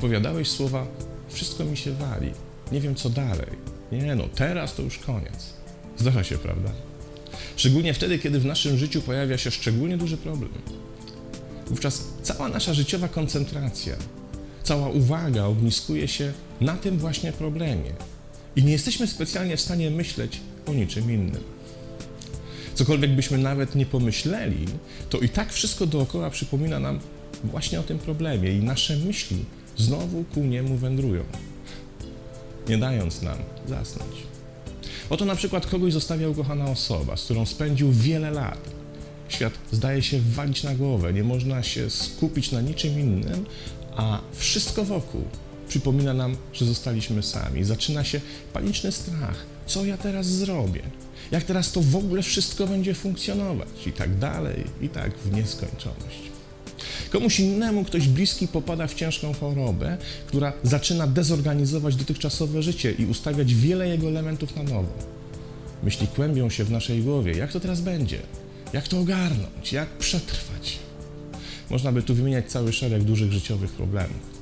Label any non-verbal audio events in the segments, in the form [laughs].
wypowiadałeś słowa wszystko mi się wali, nie wiem co dalej. Nie no, teraz to już koniec. Zdarza się, prawda? Szczególnie wtedy, kiedy w naszym życiu pojawia się szczególnie duży problem. Wówczas cała nasza życiowa koncentracja, cała uwaga ogniskuje się na tym właśnie problemie i nie jesteśmy specjalnie w stanie myśleć o niczym innym. Cokolwiek byśmy nawet nie pomyśleli, to i tak wszystko dookoła przypomina nam właśnie o tym problemie i nasze myśli znowu ku niemu wędrują, nie dając nam zasnąć. Oto na przykład kogoś zostawia ukochana osoba, z którą spędził wiele lat. Świat zdaje się walić na głowę, nie można się skupić na niczym innym, a wszystko wokół przypomina nam, że zostaliśmy sami. Zaczyna się paniczny strach. Co ja teraz zrobię? Jak teraz to w ogóle wszystko będzie funkcjonować? I tak dalej, i tak w nieskończoność. Komuś innemu ktoś bliski popada w ciężką chorobę, która zaczyna dezorganizować dotychczasowe życie i ustawiać wiele jego elementów na nowo. Myśli kłębią się w naszej głowie. Jak to teraz będzie? Jak to ogarnąć? Jak przetrwać? Można by tu wymieniać cały szereg dużych życiowych problemów.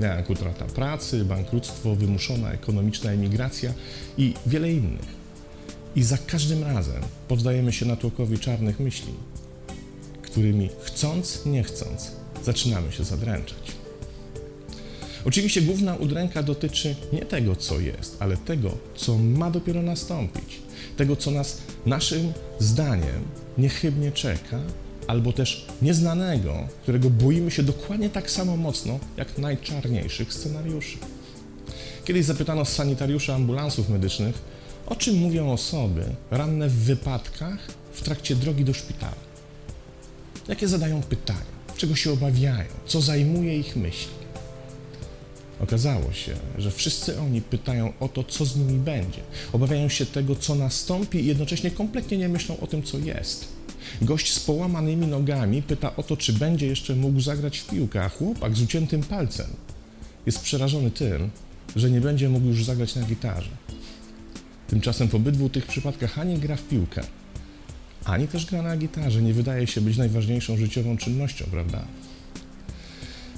Jak utrata pracy, bankructwo, wymuszona ekonomiczna emigracja i wiele innych. I za każdym razem poddajemy się natłokowi czarnych myśli, którymi chcąc, nie chcąc, zaczynamy się zadręczać. Oczywiście główna udręka dotyczy nie tego, co jest, ale tego, co ma dopiero nastąpić. Tego, co nas naszym zdaniem niechybnie czeka, albo też nieznanego, którego boimy się dokładnie tak samo mocno jak najczarniejszych scenariuszy. Kiedyś zapytano sanitariusza ambulansów medycznych, o czym mówią osoby ranne w wypadkach w trakcie drogi do szpitala. Jakie zadają pytania, czego się obawiają, co zajmuje ich myśli. Okazało się, że wszyscy oni pytają o to, co z nimi będzie. Obawiają się tego, co nastąpi i jednocześnie kompletnie nie myślą o tym, co jest. Gość z połamanymi nogami pyta o to, czy będzie jeszcze mógł zagrać w piłkę, a chłopak z uciętym palcem jest przerażony tym, że nie będzie mógł już zagrać na gitarze. Tymczasem w obydwu tych przypadkach ani gra w piłkę, ani też gra na gitarze nie wydaje się być najważniejszą życiową czynnością, prawda?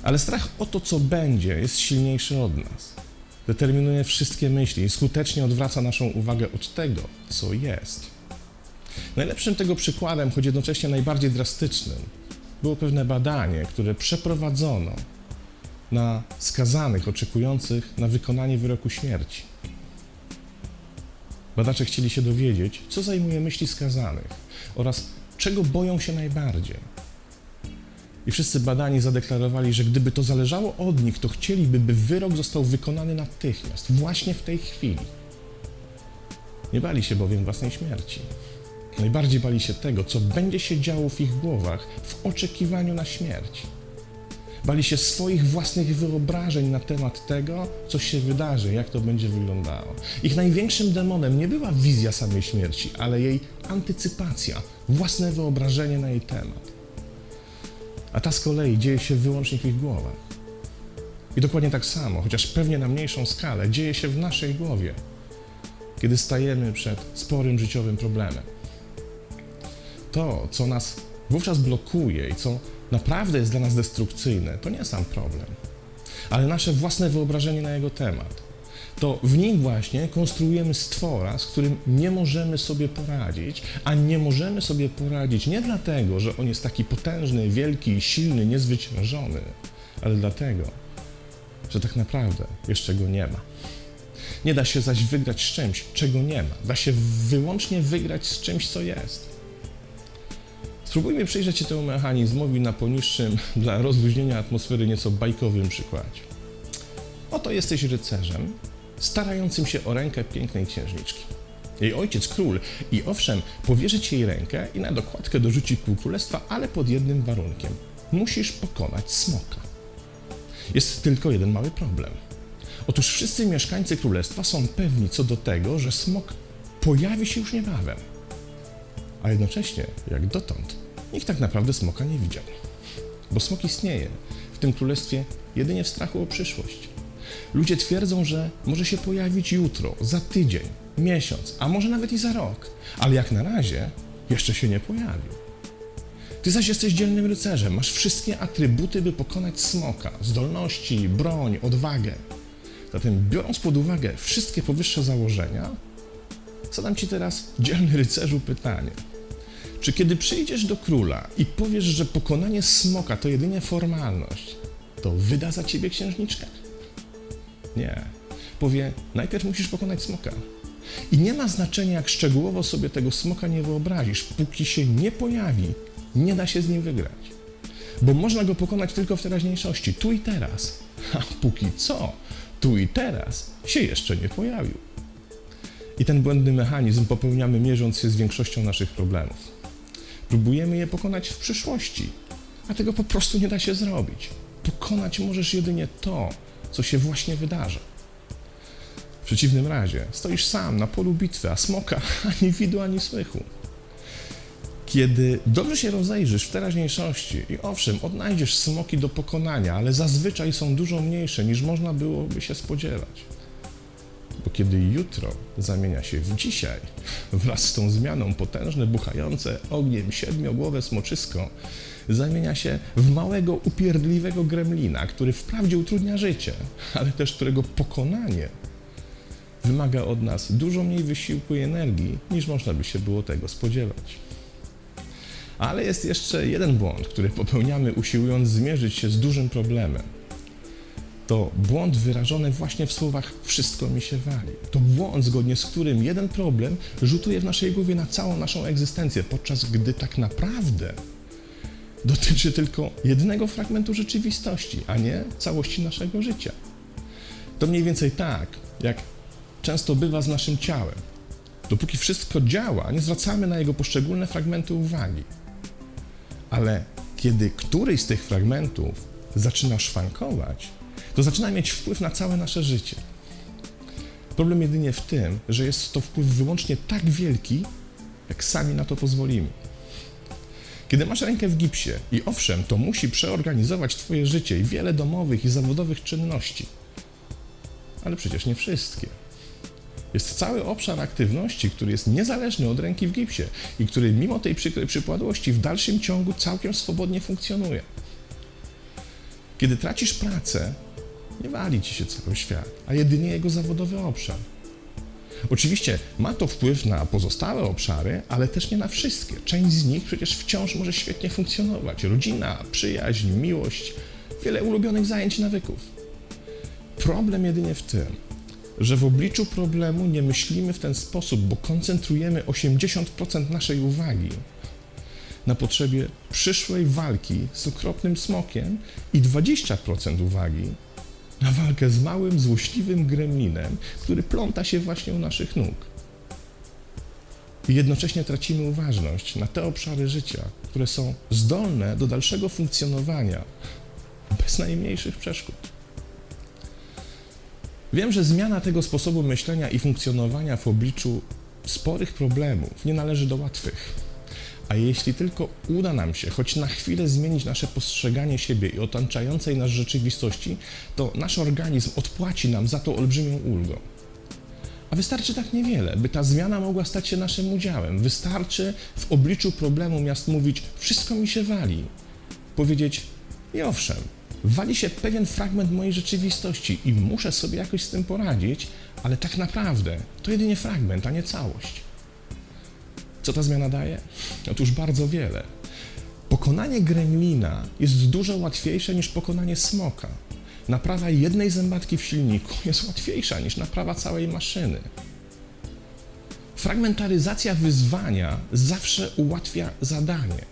Ale strach o to, co będzie, jest silniejszy od nas. Determinuje wszystkie myśli i skutecznie odwraca naszą uwagę od tego, co jest. Najlepszym tego przykładem, choć jednocześnie najbardziej drastycznym, było pewne badanie, które przeprowadzono na skazanych oczekujących na wykonanie wyroku śmierci. Badacze chcieli się dowiedzieć, co zajmuje myśli skazanych oraz czego boją się najbardziej. I wszyscy badani zadeklarowali, że gdyby to zależało od nich, to chcieliby, by wyrok został wykonany natychmiast, właśnie w tej chwili. Nie bali się bowiem własnej śmierci. Najbardziej bali się tego, co będzie się działo w ich głowach w oczekiwaniu na śmierć. Bali się swoich własnych wyobrażeń na temat tego, co się wydarzy, jak to będzie wyglądało. Ich największym demonem nie była wizja samej śmierci, ale jej antycypacja, własne wyobrażenie na jej temat. A ta z kolei dzieje się wyłącznie w ich głowach. I dokładnie tak samo, chociaż pewnie na mniejszą skalę, dzieje się w naszej głowie, kiedy stajemy przed sporym życiowym problemem. To, co nas wówczas blokuje i co naprawdę jest dla nas destrukcyjne, to nie sam problem, ale nasze własne wyobrażenie na jego temat. To w nim właśnie konstruujemy stwora, z którym nie możemy sobie poradzić, a nie możemy sobie poradzić nie dlatego, że on jest taki potężny, wielki, silny, niezwyciężony, ale dlatego, że tak naprawdę jeszcze go nie ma. Nie da się zaś wygrać z czymś, czego nie ma. Da się wyłącznie wygrać z czymś, co jest. Spróbujmy przyjrzeć się temu mechanizmowi na poniższym [laughs] dla rozluźnienia atmosfery nieco bajkowym przykładzie. Oto jesteś rycerzem, starającym się o rękę pięknej księżniczki. Jej ojciec król i owszem, powierzy ci jej rękę i na dokładkę dorzuci pół królestwa, ale pod jednym warunkiem. Musisz pokonać smoka. Jest tylko jeden mały problem. Otóż wszyscy mieszkańcy królestwa są pewni co do tego, że smok pojawi się już niebawem. A jednocześnie, jak dotąd, nikt tak naprawdę smoka nie widział. Bo smok istnieje w tym królestwie jedynie w strachu o przyszłość. Ludzie twierdzą, że może się pojawić jutro, za tydzień, miesiąc, a może nawet i za rok, ale jak na razie jeszcze się nie pojawił. Ty zaś jesteś dzielnym rycerzem, masz wszystkie atrybuty, by pokonać smoka: zdolności, broń, odwagę. Zatem, biorąc pod uwagę wszystkie powyższe założenia, zadam ci teraz, dzielny rycerzu, pytanie. Czy kiedy przyjdziesz do króla i powiesz, że pokonanie smoka to jedynie formalność, to wyda za ciebie księżniczkę? Nie. Powie, najpierw musisz pokonać smoka. I nie ma znaczenia, jak szczegółowo sobie tego smoka nie wyobrazisz. Póki się nie pojawi, nie da się z nim wygrać. Bo można go pokonać tylko w teraźniejszości, tu i teraz. A póki co, tu i teraz się jeszcze nie pojawił. I ten błędny mechanizm popełniamy mierząc się z większością naszych problemów. Próbujemy je pokonać w przyszłości, a tego po prostu nie da się zrobić. Pokonać możesz jedynie to, co się właśnie wydarzy. W przeciwnym razie stoisz sam na polu bitwy, a smoka [laughs] ani widu, ani słychu. Kiedy dobrze się rozejrzysz w teraźniejszości i owszem, odnajdziesz smoki do pokonania, ale zazwyczaj są dużo mniejsze niż można byłoby się spodziewać. Bo kiedy jutro zamienia się w dzisiaj, wraz z tą zmianą potężne, buchające ogniem siedmiogłowe smoczysko zamienia się w małego, upierdliwego gremlina, który wprawdzie utrudnia życie, ale też którego pokonanie wymaga od nas dużo mniej wysiłku i energii, niż można by się było tego spodziewać. Ale jest jeszcze jeden błąd, który popełniamy usiłując zmierzyć się z dużym problemem. To błąd wyrażony właśnie w słowach wszystko mi się wali. To błąd, zgodnie z którym jeden problem rzutuje w naszej głowie na całą naszą egzystencję, podczas gdy tak naprawdę dotyczy tylko jednego fragmentu rzeczywistości, a nie całości naszego życia. To mniej więcej tak, jak często bywa z naszym ciałem. Dopóki wszystko działa, nie zwracamy na jego poszczególne fragmenty uwagi. Ale kiedy któryś z tych fragmentów zaczyna szwankować, to zaczyna mieć wpływ na całe nasze życie. Problem jedynie w tym, że jest to wpływ wyłącznie tak wielki, jak sami na to pozwolimy. Kiedy masz rękę w gipsie i owszem, to musi przeorganizować Twoje życie i wiele domowych i zawodowych czynności, ale przecież nie wszystkie. Jest cały obszar aktywności, który jest niezależny od ręki w gipsie i który mimo tej przykrej przypadłości w dalszym ciągu całkiem swobodnie funkcjonuje. Kiedy tracisz pracę, nie wali ci się cały świat, a jedynie jego zawodowy obszar. Oczywiście ma to wpływ na pozostałe obszary, ale też nie na wszystkie. Część z nich przecież wciąż może świetnie funkcjonować. Rodzina, przyjaźń, miłość, wiele ulubionych zajęć i nawyków. Problem jedynie w tym, że w obliczu problemu nie myślimy w ten sposób, bo koncentrujemy 80% naszej uwagi na potrzebie przyszłej walki z okropnym smokiem i 20% uwagi na walkę z małym, złośliwym gremlinem, który pląta się właśnie u naszych nóg. I jednocześnie tracimy uważność na te obszary życia, które są zdolne do dalszego funkcjonowania bez najmniejszych przeszkód. Wiem, że zmiana tego sposobu myślenia i funkcjonowania w obliczu sporych problemów nie należy do łatwych. A jeśli tylko uda nam się choć na chwilę zmienić nasze postrzeganie siebie i otaczającej nas rzeczywistości, to nasz organizm odpłaci nam za to olbrzymią ulgą. A wystarczy tak niewiele, by ta zmiana mogła stać się naszym udziałem. Wystarczy w obliczu problemu miast mówić: Wszystko mi się wali. Powiedzieć: I owszem, wali się pewien fragment mojej rzeczywistości i muszę sobie jakoś z tym poradzić, ale tak naprawdę to jedynie fragment, a nie całość. Co ta zmiana daje? Otóż bardzo wiele. Pokonanie gremlina jest dużo łatwiejsze niż pokonanie smoka. Naprawa jednej zębatki w silniku [laughs] jest łatwiejsza niż naprawa całej maszyny. Fragmentaryzacja wyzwania zawsze ułatwia zadanie,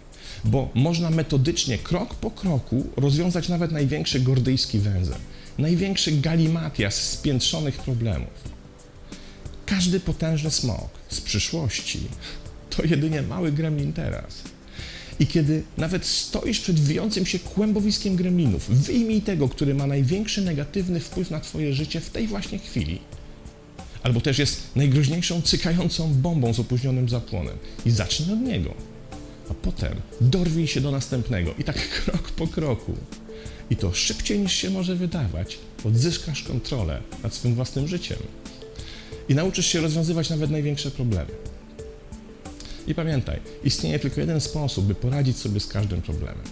bo można metodycznie, krok po kroku rozwiązać nawet największy gordyjski węzeł, największy galimatias spiętrzonych problemów. Każdy potężny smok z przyszłości to jedynie mały gremlin teraz. I kiedy nawet stoisz przed wijącym się kłębowiskiem gremlinów, wyjmij tego, który ma największy negatywny wpływ na Twoje życie w tej właśnie chwili. Albo też jest najgroźniejszą, cykającą bombą z opóźnionym zapłonem. I zacznij od niego. A potem dorwij się do następnego. I tak [laughs] krok po kroku. I to szybciej niż się może wydawać, odzyskasz kontrolę nad swym własnym życiem. I nauczysz się rozwiązywać nawet największe problemy. I pamiętaj, istnieje tylko jeden sposób, by poradzić sobie z każdym problemem.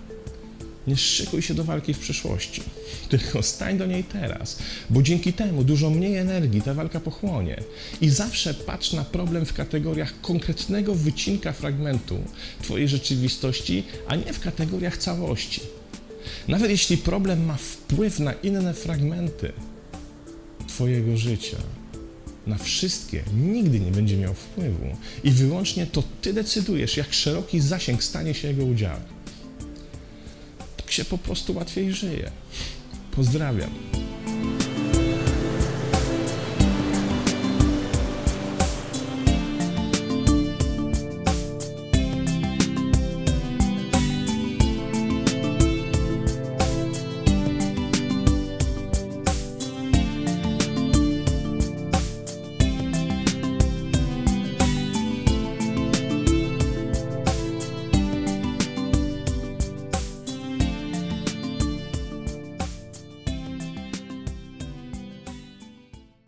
Nie szykuj się do walki w przyszłości, [laughs] tylko stań do niej teraz, bo dzięki temu dużo mniej energii ta walka pochłonie. I zawsze patrz na problem w kategoriach konkretnego wycinka fragmentu Twojej rzeczywistości, a nie w kategoriach całości. Nawet jeśli problem ma wpływ na inne fragmenty Twojego życia, na wszystkie nigdy nie będzie miał wpływu i wyłącznie to Ty decydujesz, jak szeroki zasięg stanie się jego udziałem tak się po prostu łatwiej żyje. Pozdrawiam.